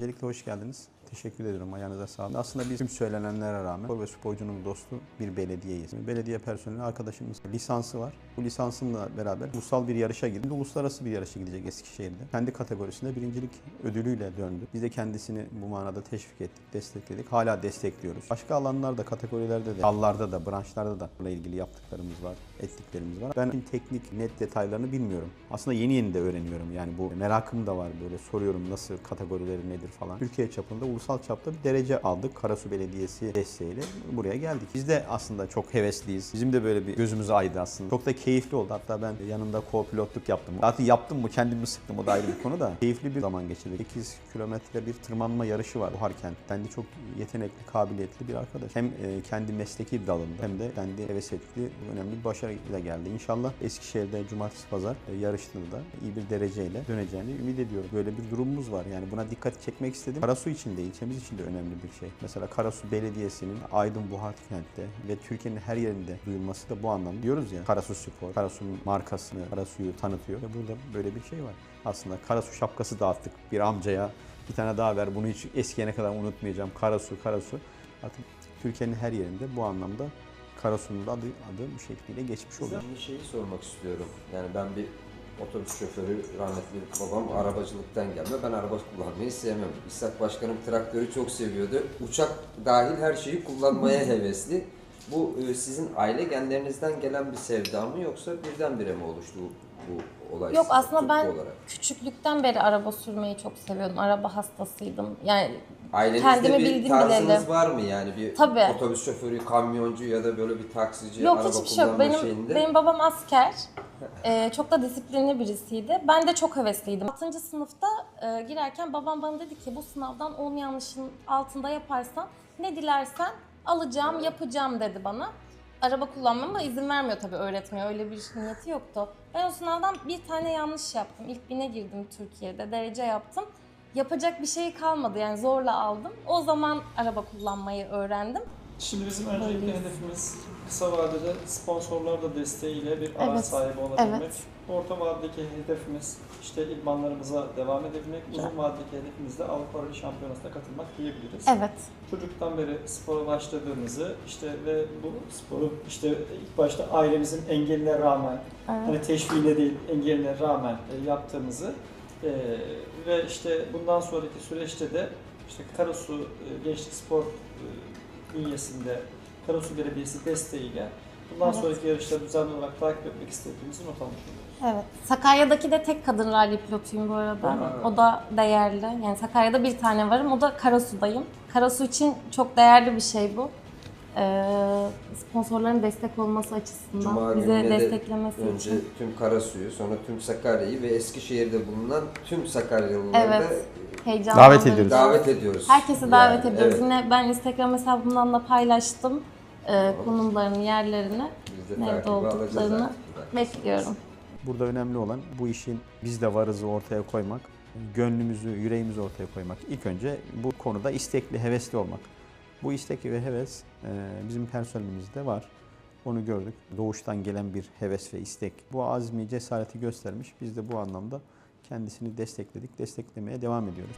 Öncelikle hoş geldiniz. Teşekkür ediyorum. Ayağınıza sağlık. Aslında biz tüm söylenenlere rağmen spor ve sporcunun dostu bir belediyeyiz. Belediye personeli arkadaşımız lisansı var. Bu lisansımla beraber ulusal bir yarışa girdi. Uluslararası bir yarışa gidecek Eskişehir'de. Kendi kategorisinde birincilik ödülüyle döndü. Biz de kendisini bu manada teşvik ettik, destekledik. Hala destekliyoruz. Başka alanlarda, kategorilerde de, dallarda da, branşlarda da bununla ilgili yaptıklarımız var, ettiklerimiz var. Ben teknik, net detaylarını bilmiyorum. Aslında yeni yeni de öğreniyorum. Yani bu merakım da var böyle soruyorum nasıl kategorileri nedir falan. Türkiye çapında, ulusal çapta bir derece aldık. Karasu Belediyesi desteğiyle buraya geldik. Biz de aslında çok hevesliyiz. Bizim de böyle bir gözümüz aydı aslında. Çok da keyifli oldu. Hatta ben yanında co-pilotluk yaptım. Zaten yaptım mı kendimi sıktım o da ayrı bir konu da. Keyifli bir zaman geçirdik. 8 kilometre bir tırmanma yarışı var Buharkent. Kendi çok yetenekli, kabiliyetli bir arkadaş. Hem e, kendi mesleki dalında hem de kendi heves ettiği önemli bir başarıyla geldi. İnşallah Eskişehir'de cumartesi pazar e, yarıştığında da iyi bir dereceyle döneceğini ümit ediyorum. Böyle bir durumumuz var. Yani buna dikkat çekmek istedim. Karasu için de ilçemiz için de önemli bir şey. Mesela Karasu Belediyesi'nin Aydın Buharkent'te ve Türkiye'nin her yerinde duyulması da bu anlamda. Diyoruz ya Karasu Spor, Karasu'nun markasını, Karasu'yu tanıtıyor. Ve burada böyle bir şey var. Aslında Karasu şapkası dağıttık bir amcaya. Bir tane daha ver bunu hiç eskiyene kadar unutmayacağım. Karasu, Karasu. Artık Türkiye'nin her yerinde bu anlamda Karasu'nun adı, adı bu şekliyle geçmiş oluyor. Ben bir şeyi sormak istiyorum. Yani ben bir otobüs şoförü, rahmetli babam arabacılıktan gelme. Ben araba kullanmayı sevmem. İshak Başkanım traktörü çok seviyordu. Uçak dahil her şeyi kullanmaya hevesli. Bu e, sizin aile genlerinizden gelen bir sevda mı yoksa birdenbire mi oluştu bu, bu olay? Yok aslında ben olarak? küçüklükten beri araba sürmeyi çok seviyordum. Araba hastasıydım. Yani Ailenizde kendimi bir bildim tarzınız bileli. var mı yani bir Tabii. otobüs şoförü, kamyoncu ya da böyle bir taksici yok araba hiçbir şey yok. kullanma Benim, şeyinde? benim babam asker. Ee, çok da disiplinli birisiydi. Ben de çok hevesliydim. 6. sınıfta e, girerken babam bana dedi ki bu sınavdan 10 yanlışın altında yaparsan ne dilersen alacağım, yapacağım dedi bana. Araba kullanmama izin vermiyor tabii öğretmiyor. Öyle bir niyeti yoktu. Ben o sınavdan bir tane yanlış yaptım. İlk bine girdim Türkiye'de. Derece yaptım. Yapacak bir şey kalmadı yani zorla aldım. O zaman araba kullanmayı öğrendim. Şimdi bizim öncelikli hedefimiz kısa vadede sponsorlar da desteğiyle bir araç Evet, sahibi olabilmek. evet. Orta vadedeki hedefimiz işte idmanlarımıza devam edebilmek. Güzel. Uzun vadedeki hedefimiz de Avrupa Rally Şampiyonası'na katılmak diyebiliriz. Evet. Çocuktan beri spora başladığımızı işte ve bu sporu işte ilk başta ailemizin engeline rağmen Evet. hani teşviğine değil engeline rağmen e, yaptığımızı e, ve işte bundan sonraki süreçte de işte Karasu e, Gençlik Spor e, bünyesinde Karasu Belediyesi desteğiyle bundan Evet. sonraki yarışları düzenli olarak takip etmek istediğimizi not almış oluyoruz. Evet. Sakarya'daki de tek kadın rally pilotuyum bu arada. Ha. O da değerli. Yani Sakarya'da bir tane varım. O da Karasu'dayım. Karasu için çok değerli bir şey bu. Ee, sponsorların destek olması açısından, Cuma bize desteklemesi Önce için. tüm Karasu'yu, sonra tüm Sakarya'yı ve Eskişehir'de bulunan tüm Sakaryalıları Evet. da Heyecanlı. Davet ediyoruz. davet ediyoruz. Herkesi davet Yani, ediyoruz. evet. Yine ben Instagram hesabımdan da paylaştım. Ee, konumlarını, yerlerini. Nerede olduklarını. Bekliyorum. Burada önemli olan bu işin biz de varızı ortaya koymak, gönlümüzü, yüreğimizi ortaya koymak. İlk önce bu konuda istekli, hevesli olmak. Bu istek ve heves e, bizim personelimizde var. Onu gördük. Doğuştan gelen bir heves ve istek. Bu azmi, cesareti göstermiş. Biz de bu anlamda kendisini destekledik, desteklemeye devam ediyoruz.